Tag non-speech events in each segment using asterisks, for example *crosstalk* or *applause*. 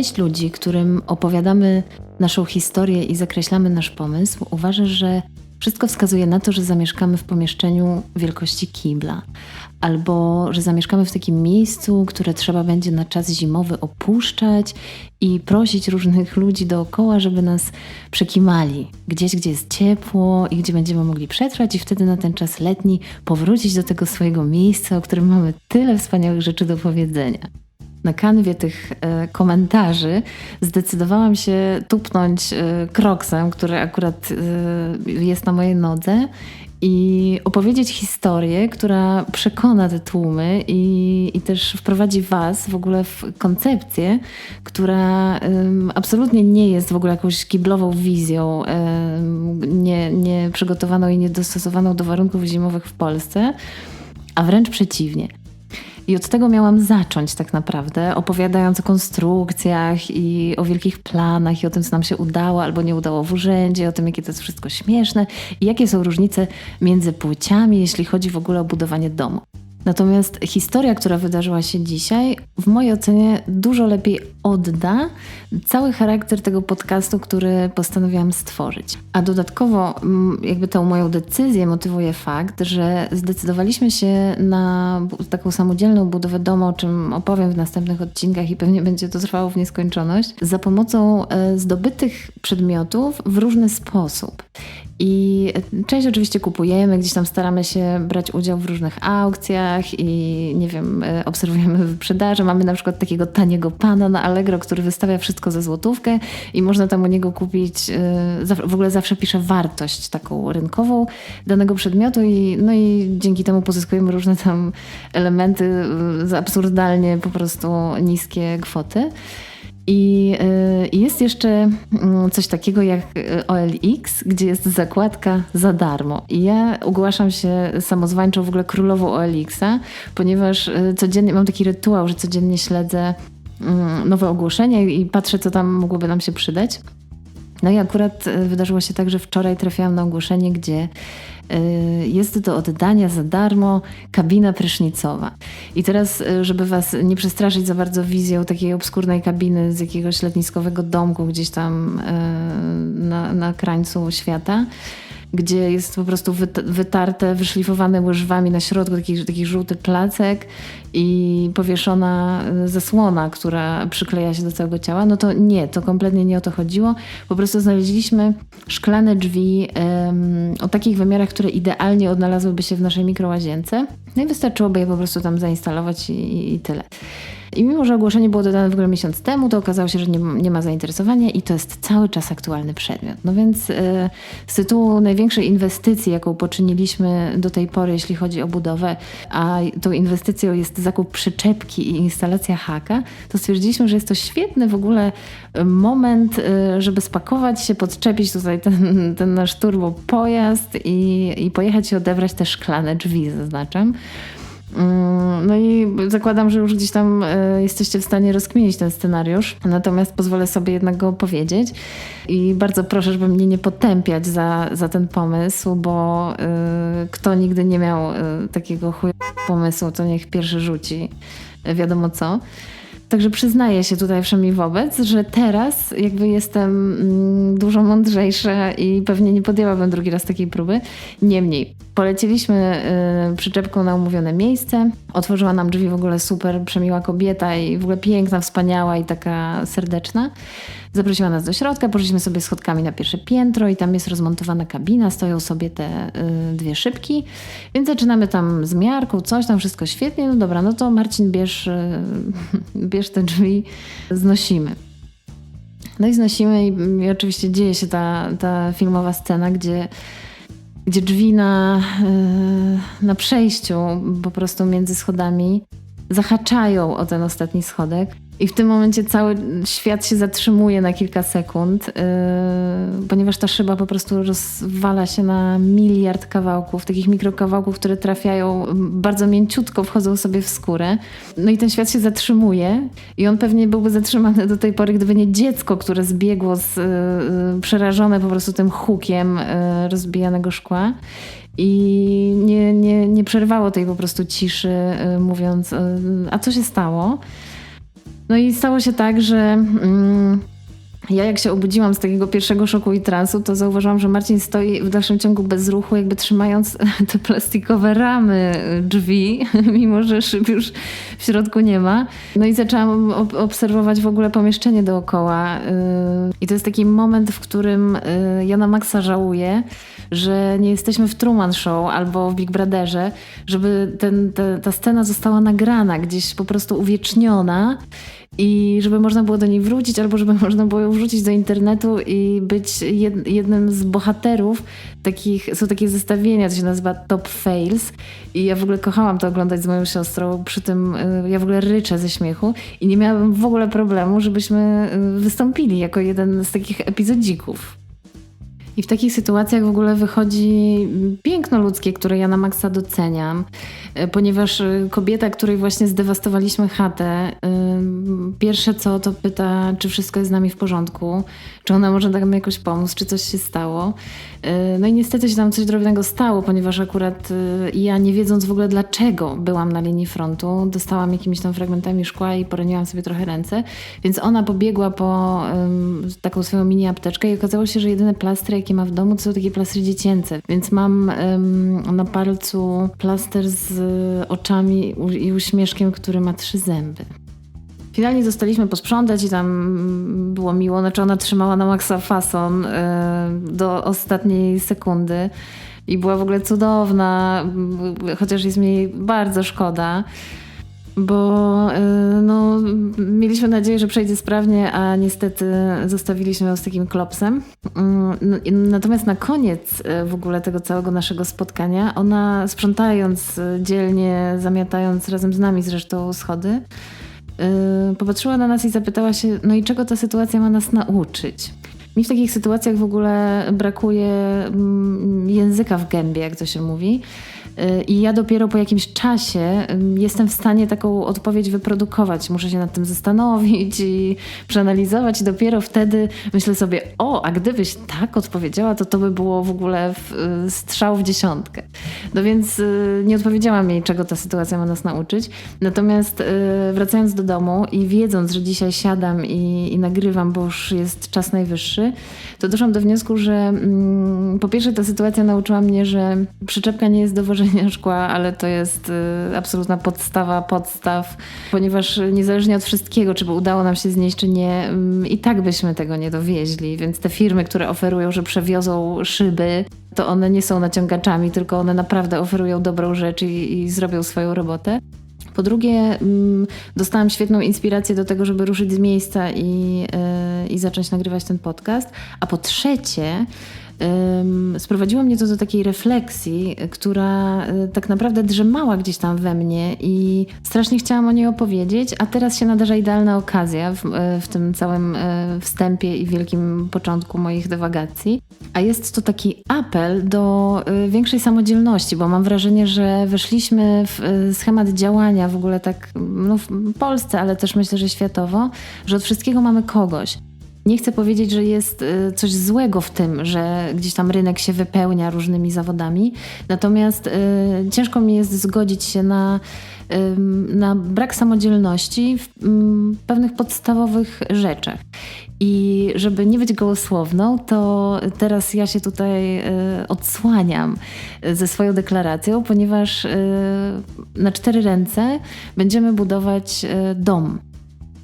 Część ludzi, którym opowiadamy naszą historię i zakreślamy nasz pomysł, uważa, że wszystko wskazuje na to, że zamieszkamy w pomieszczeniu wielkości kibla, albo że zamieszkamy w takim miejscu, które trzeba będzie na czas zimowy opuszczać i prosić różnych ludzi dookoła, żeby nas przekimali. Gdzieś, gdzie jest ciepło i gdzie będziemy mogli przetrwać, i wtedy na ten czas letni powrócić do tego swojego miejsca, o którym mamy tyle wspaniałych rzeczy do powiedzenia na kanwie tych e, komentarzy zdecydowałam się tupnąć e, kroksem, który akurat e, jest na mojej nodze i opowiedzieć historię, która przekona te tłumy i, i też wprowadzi Was w ogóle w koncepcję, która absolutnie nie jest w ogóle jakąś kiblową wizją, nie, nie przygotowaną i niedostosowaną do warunków zimowych w Polsce, a wręcz przeciwnie. I od tego miałam zacząć tak naprawdę, opowiadając o konstrukcjach i o wielkich planach i o tym, co nam się udało albo nie udało w urzędzie, o tym, jakie to jest wszystko śmieszne i jakie są różnice między płciami, jeśli chodzi w ogóle o budowanie domu. Natomiast historia, która wydarzyła się dzisiaj, w mojej ocenie dużo lepiej odda cały charakter tego podcastu, który postanowiłam stworzyć. A dodatkowo, mm, jakby tą moją decyzję motywuje fakt, że zdecydowaliśmy się na taką samodzielną budowę domu, o czym opowiem w następnych odcinkach i pewnie będzie to trwało w nieskończoność, za pomocą e, zdobytych przedmiotów w różny sposób. I część oczywiście kupujemy, gdzieś tam staramy się brać udział w różnych aukcjach i nie wiem, e, obserwujemy wyprzedaże. Mamy na przykład takiego taniego pana na Allegro, który wystawia wszystko za złotówkę i można tam u niego kupić, e, w ogóle zawsze pisze wartość taką rynkową danego przedmiotu i, no i dzięki temu pozyskujemy różne tam elementy e, za absurdalnie po prostu niskie kwoty. I y, jest jeszcze mm, coś takiego jak y, OLX, gdzie jest zakładka za darmo. I ja ogłaszam się samozwańczą w ogóle królową OLX-a, ponieważ y, codziennie mam taki rytuał, że codziennie śledzę mm, nowe ogłoszenia i patrzę, co tam mogłoby nam się przydać. No i akurat wydarzyło się tak, że wczoraj trafiłam na ogłoszenie, gdzie Y, jest do oddania za darmo kabina prysznicowa. I teraz, y, żeby Was nie przestraszyć za bardzo wizją takiej obskurnej kabiny z jakiegoś letniskowego domku gdzieś tam na, na krańcu świata, gdzie jest po prostu wytarte, wyszlifowane łyżwami na środku taki, taki żółty placek i powieszona zasłona, która przykleja się do całego ciała, no to nie, to kompletnie nie o to chodziło. Po prostu znaleźliśmy szklane drzwi um, o takich wymiarach, które idealnie odnalazłyby się w naszej mikrołazience. No i wystarczyłoby je po prostu tam zainstalować i, i tyle. I mimo, że ogłoszenie było dodane w ogóle miesiąc temu, to okazało się, że nie, nie ma zainteresowania i to jest cały czas aktualny przedmiot. No więc yy, z tytułu największej inwestycji, jaką poczyniliśmy do tej pory, jeśli chodzi o budowę, a tą inwestycją jest zakup przyczepki i instalacja haka, to stwierdziliśmy, że jest to świetny w ogóle moment, yy, żeby spakować się, podczepić tutaj ten, ten nasz turbo pojazd i, i pojechać się odebrać te szklane drzwi, zaznaczam. Mm, no i zakładam, że już gdzieś tam e, jesteście w stanie rozkminić ten scenariusz, natomiast pozwolę sobie jednak go opowiedzieć i bardzo proszę, żeby mnie nie potępiać za, za ten pomysł, bo y, kto nigdy nie miał y, takiego chuj pomysłu, to niech pierwszy rzuci wiadomo co. Także przyznaję się tutaj wszemi wobec, że teraz jakby jestem mm, dużo mądrzejsza i pewnie nie podjęłabym drugi raz takiej próby. Niemniej, poleciliśmy y, przyczepką na umówione miejsce. Otworzyła nam drzwi w ogóle super przemiła kobieta i w ogóle piękna, wspaniała i taka serdeczna. Zaprosiła nas do środka, poszliśmy sobie schodkami na pierwsze piętro i tam jest rozmontowana kabina, stoją sobie te y, dwie szybki, więc zaczynamy tam z miarką, coś tam, wszystko świetnie, no dobra, no to Marcin bierz, y, *laughs* bierz te drzwi, znosimy. No i znosimy i, i oczywiście dzieje się ta, ta filmowa scena, gdzie gdzie drzwi na, y, na przejściu po prostu między schodami zahaczają o ten ostatni schodek. I w tym momencie cały świat się zatrzymuje na kilka sekund, yy, ponieważ ta szyba po prostu rozwala się na miliard kawałków, takich mikrokawałków, które trafiają bardzo mięciutko, wchodzą sobie w skórę. No i ten świat się zatrzymuje i on pewnie byłby zatrzymany do tej pory, gdyby nie dziecko, które zbiegło z, yy, przerażone po prostu tym hukiem yy, rozbijanego szkła i nie, nie, nie przerwało tej po prostu ciszy, yy, mówiąc, yy, a co się stało? No i stało się tak, że mm, ja jak się obudziłam z takiego pierwszego szoku i transu, to zauważyłam, że Marcin stoi w dalszym ciągu bez ruchu, jakby trzymając *laughs* te plastikowe ramy drzwi, *laughs* mimo że szyb już w środku nie ma. No i zaczęłam ob obserwować w ogóle pomieszczenie dookoła. Y, I to jest taki moment, w którym y, ja na maksa żałuję, że nie jesteśmy w Truman Show albo w Big Brotherze, żeby ten, te, ta scena została nagrana, gdzieś po prostu uwieczniona i żeby można było do niej wrócić, albo żeby *laughs* można było ją wrzucić do internetu i być jed, jednym z bohaterów takich, są takie zestawienia, to się nazywa Top Fails i ja w ogóle kochałam to oglądać z moją siostrą, przy tym y, ja w ogóle ryczę ze śmiechu i nie miałabym w ogóle problemu, żebyśmy y, wystąpili jako jeden z takich epizodzików. I w takich sytuacjach w ogóle wychodzi piękno ludzkie, które ja na maksa doceniam, e, ponieważ e, kobieta, której właśnie zdewastowaliśmy chatę, e, pierwsze co to pyta, czy wszystko jest z nami w porządku, czy ona może nam jakoś pomóc, czy coś się stało. No i niestety się tam coś drobnego stało, ponieważ akurat ja nie wiedząc w ogóle dlaczego byłam na linii frontu, dostałam jakimiś tam fragmentami szkła i poraniłam sobie trochę ręce, więc ona pobiegła po taką swoją mini apteczkę i okazało się, że jedyne plastry, jakie ma w domu, to są takie plastry dziecięce. Więc mam ym, na palcu plaster z oczami i uśmieszkiem, który ma trzy zęby. Finalnie zostaliśmy posprzątać i tam było miło. Znaczy ona trzymała na maksa fason yy, do ostatniej sekundy i była w ogóle cudowna, chociaż jest mi bardzo szkoda bo y, no, mieliśmy nadzieję, że przejdzie sprawnie, a niestety zostawiliśmy ją z takim klopsem. Mm, no, natomiast na koniec y, w ogóle tego całego naszego spotkania, ona sprzątając y, dzielnie, zamiatając razem z nami zresztą schody, popatrzyła na nas i zapytała się, no i czego ta sytuacja ma nas nauczyć? Mi w takich sytuacjach w ogóle brakuje mm, języka w gębie, jak to się mówi. I ja dopiero po jakimś czasie jestem w stanie taką odpowiedź wyprodukować. Muszę się nad tym zastanowić i przeanalizować, i dopiero wtedy myślę sobie: O, a gdybyś tak odpowiedziała, to to by było w ogóle w, y, strzał w dziesiątkę. No więc y, nie odpowiedziałam jej, czego ta sytuacja ma nas nauczyć. Natomiast y, wracając do domu i wiedząc, że dzisiaj siadam i, i nagrywam, bo już jest czas najwyższy, to doszłam do wniosku, że mm, po pierwsze ta sytuacja nauczyła mnie, że przyczepka nie jest do wożenia szkła, ale to jest y, absolutna podstawa podstaw, ponieważ niezależnie od wszystkiego, czy by udało nam się znieść, czy nie, mm, i tak byśmy tego nie dowieźli. Więc te firmy, które oferują, że przewiozą szyby, to one nie są naciągaczami, tylko one naprawdę oferują dobrą rzecz i, i zrobią swoją robotę. Po drugie, mm, dostałam świetną inspirację do tego, żeby ruszyć z miejsca i, y, i zacząć nagrywać ten podcast. A po trzecie, sprowadziło mnie to do takiej refleksji, która y, tak naprawdę drzemała gdzieś tam we mnie i strasznie chciałam o niej opowiedzieć, a teraz się nadarza idealna okazja w, y, w tym całym y, wstępie i wielkim początku moich dywagacji. A jest to taki apel do większej samodzielności, bo mam wrażenie, że weszliśmy w schemat działania w ogóle tak no, w Polsce, ale też myślę, że światowo, że od wszystkiego mamy kogoś. Nie chcę powiedzieć, że jest y, coś złego w tym, że gdzieś tam rynek się wypełnia różnymi zawodami, natomiast y, ciężko mi jest zgodzić się na, y, na brak samodzielności w pewnych podstawowych rzeczach. I żeby nie być gołosłowną, to teraz ja się tutaj odsłaniam ze swoją deklaracją, ponieważ na cztery ręce będziemy budować dom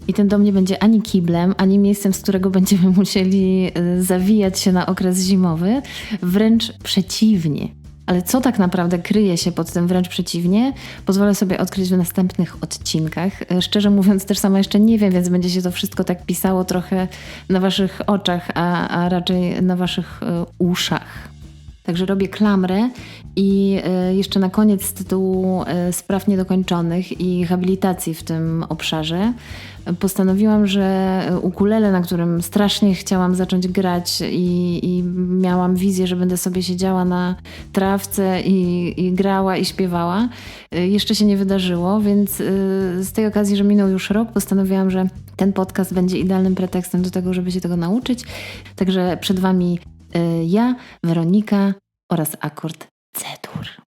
i ten dom nie będzie ani kiblem, ani miejscem, z którego będziemy musieli y, zawijać się na okres zimowy. Wręcz przeciwnie. Ale co tak naprawdę kryje się pod tym wręcz przeciwnie, pozwolę sobie odkryć w następnych odcinkach. Y, szczerze mówiąc, też sama jeszcze nie wiem, więc będzie się to wszystko tak pisało trochę na waszych oczach, a, a raczej na waszych y, uszach. Także robię klamrę i e, jeszcze na koniec z tytułu e, spraw niedokończonych i habilitacji w tym obszarze postanowiłam, że ukulele, na którym strasznie chciałam zacząć grać i, i miałam wizję, że będę sobie siedziała na trawce i, i grała i śpiewała, e, jeszcze się nie wydarzyło, więc z tej okazji, że minął już rok, postanowiłam, że ten podcast będzie idealnym pretekstem do tego, żeby się tego nauczyć. Także przed Wami ja, Weronika oraz akord C-dur.